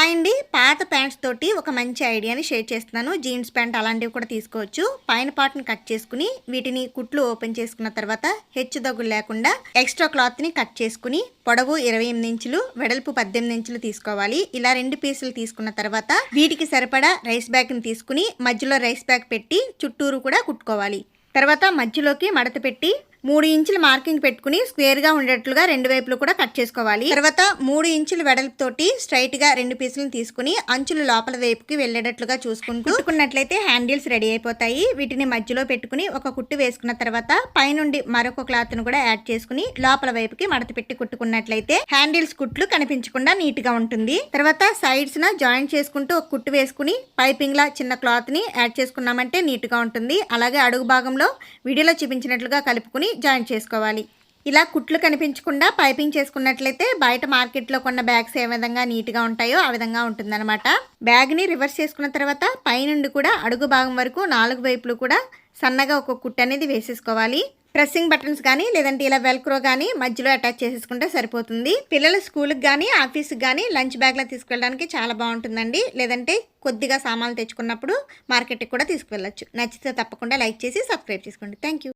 Hi అండి పాత pants తోటి ఒక మంచి ఐడియాని షేర్ చేస్తున్నాను. జీన్స్ ప్యాంట్ అలాంటివి కూడా తీసుకోవచ్చు. పైన పార్ట్ని కట్ చేసుకుని వీటిని కుట్లు ఓపెన్ చేసుకున్న తర్వాత హెచ్చు దగ్గులు లేకుండా ఎక్స్ట్రా క్లాత్ని కట్ చేసుకుని పొడవు ఇరవై ఎనిమిది ఇంచులు వెడల్పు పద్దెనిమిది ఇంచులు తీసుకోవాలి. ఇలా రెండు పీసులు తీసుకున్న తర్వాత వీటికి సరిపడా రైస్ బ్యాగ్ని తీసుకుని మధ్యలో రైస్ బ్యాగ్ పెట్టి చుట్టూరు కూడా కుట్టుకోవాలి. తర్వాత మధ్యలోకి మడత పెట్టి మూడు ఇంచుల మార్కింగ్ పెట్టుకుని స్క్వేర్గా ఉండేట్లుగా రెండు వైపులు కూడా కట్ చేసుకోవాలి. తర్వాత మూడు ఇంచుల వెడల్పుతోటి స్ట్రైట్గా రెండు పీసులను తీసుకుని అంచులు లోపల వైపుకి వెళ్ళేటట్లుగా చూసుకుంటూ కుట్టుకున్నట్లయితే హ్యాండిల్స్ రెడీ అయిపోతాయి. వీటిని మధ్యలో పెట్టుకుని ఒక కుట్టు వేసుకున్న తర్వాత పైనుండి మరొక క్లాత్ను కూడా యాడ్ చేసుకుని లోపల వైపుకి మడత పెట్టి కుట్టుకున్నట్లయితే హ్యాండిల్స్ కుట్లు కనిపించకుండా నీట్గా ఉంటుంది. తర్వాత సైడ్స్ న జాయింట్ చేసుకుంటూ ఒక కుట్టు వేసుకుని పైపింగ్ లా చిన్న క్లాత్ని యాడ్ చేసుకున్నామంటే నీట్గా ఉంటుంది. అలాగే అడుగు భాగంలో వీడియోలో చూపించినట్లుగా కలుపుకుని జాయిన్ చేసుకోవాలి. ఇలా కుట్లు కనిపించకుండా పైపింగ్ చేసుకున్నట్లయితే బయట మార్కెట్లో కొన్న బ్యాగ్స్ ఏ విధంగా నీట్గా ఉంటాయో ఆ విధంగా ఉంటుందన్నమాట. బ్యాగ్ని రివర్స్ చేసుకున్న తర్వాత పైనుండి కూడా అడుగు భాగం వరకు నాలుగు వైపులు కూడా సన్నగా ఒక కుట్టు అనేది వేసేసుకోవాలి. ప్రెస్సింగ్ బటన్స్ కానీ లేదంటే ఇలా వెల్క్రో కానీ మధ్యలో అటాచ్ చేసేసుకుంటే సరిపోతుంది. పిల్లల స్కూల్కి కానీ ఆఫీస్కి కానీ లంచ్ బ్యాగ్లో తీసుకెళ్ళడానికి చాలా బాగుంటుందండి. లేదంటే కొద్దిగా సామాన్లు తెచ్చుకున్నప్పుడు మార్కెట్కి కూడా తీసుకువెళ్ళచ్చు. నచ్చితే తప్పకుండా లైక్ చేసి సబ్స్క్రైబ్ చేసుకోండి. Thank you